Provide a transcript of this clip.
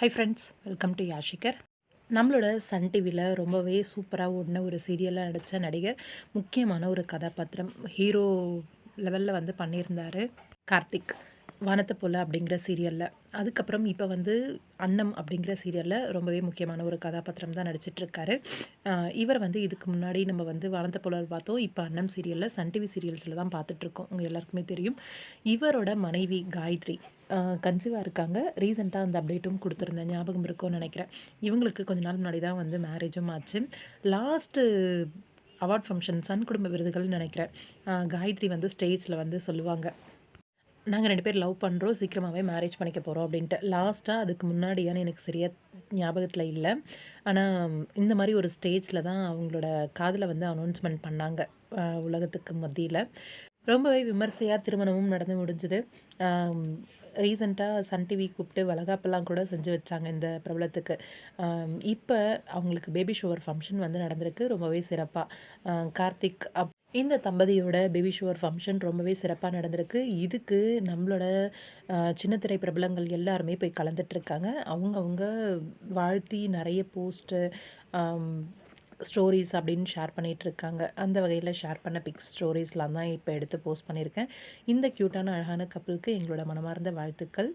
High friends welcome to யாஷிகர் நம்மளோட Sun டிவியில் ரொம்பவே சூப்பராக ஓடின ஒரு சீரியலாக நடித்த நடிகர் முக்கியமான ஒரு கதாபாத்திரம் ஹீரோ லெவலில் வந்து பண்ணியிருந்தார் கார்த்திக். வானத்தை போல அப்படிங்கிற சீரியலில் அதுக்கப்புறம் இப்போ வந்து அன்னம் அப்படிங்கிற சீரியலில் ரொம்பவே முக்கியமான ஒரு கதாபாத்திரம் தான் நடிச்சிட்ருக்காரு. இவர் வந்து இதுக்கு முன்னாடி நம்ம வந்து வானத்தை போல பார்த்தோம். இப்போ அன்னம் சீரியலில் சன் டிவி சீரியல்ஸில் தான் பார்த்துட்ருக்கோம். உங்கள் எல்லாருக்குமே தெரியும். இவரோட மனைவி காயத்ரி. கன்சீவாக இருக்காங்க. ரீசெண்டாக அந்த அப்டேட்டும் கொடுத்துருந்தேன். ஞாபகம் இருக்கும்னு நினைக்கிறேன். இவங்களுக்கு கொஞ்ச நாள் முன்னாடி தான் வந்து மேரேஜும் ஆச்சு. லாஸ்ட்டு அவார்ட் ஃபங்க்ஷன் சன் குடும்ப விருதுகள்னு நினைக்கிறேன். காயத்ரி வந்து ஸ்டேஜில் வந்து சொல்லுவாங்க. நாங்கள் ரெண்டு பேர் லவ் பண்ணுறோம் சீக்கிரமாகவே மேரேஜ் பண்ணிக்க போகிறோம் அப்படின்ட்டு. லாஸ்ட்டாக அதுக்கு முன்னாடியான்னு எனக்கு சரியாக ஞாபகத்தில் இல்லை. ஆனால் இந்த மாதிரி ஒரு ஸ்டேஜில் தான் அவங்களோட காதில் வந்து அனௌன்ஸ்மெண்ட் பண்ணாங்க உலகத்துக்கு மத்தியில். ரொம்பவே விமர்சையாக திருமணமும் நடந்து முடிஞ்சுது. ரீசெண்டாக சன் டிவி கூப்பிட்டு வளகாப்பெல்லாம் கூட செஞ்சு வச்சாங்க இந்த பிரபலத்துக்கு. இப்போ அவங்களுக்கு பேபி ஷோவர் ஃபங்க்ஷன் வந்து நடந்திருக்கு ரொம்பவே சிறப்பாக கார்த்திக் அப் இந்த தம்பதியோட பேபி ஷுவர் ஃபங்க்ஷன் ரொம்பவே சிறப்பாக நடந்திருக்கு. இதுக்கு நம்மளோட சின்னத்திரை பிரபலங்கள் எல்லாருமே போய் கலந்துட்டுருக்காங்க அவங்கவுங்க வாழ்த்தி நிறைய போஸ்ட்டு ஸ்டோரிஸ் அப்படின்னு ஷேர் பண்ணிகிட்ருக்காங்க அந்த வகையில் ஷேர் பண்ண பிக்ஸ் ஸ்டோரிஸ்லாம் தான் இப்போ எடுத்து போஸ்ட் பண்ணியிருக்கேன். இந்த க்யூட்டான அழகான கப்பலுக்கு எங்களோட மனமார்ந்த வாழ்த்துக்கள்.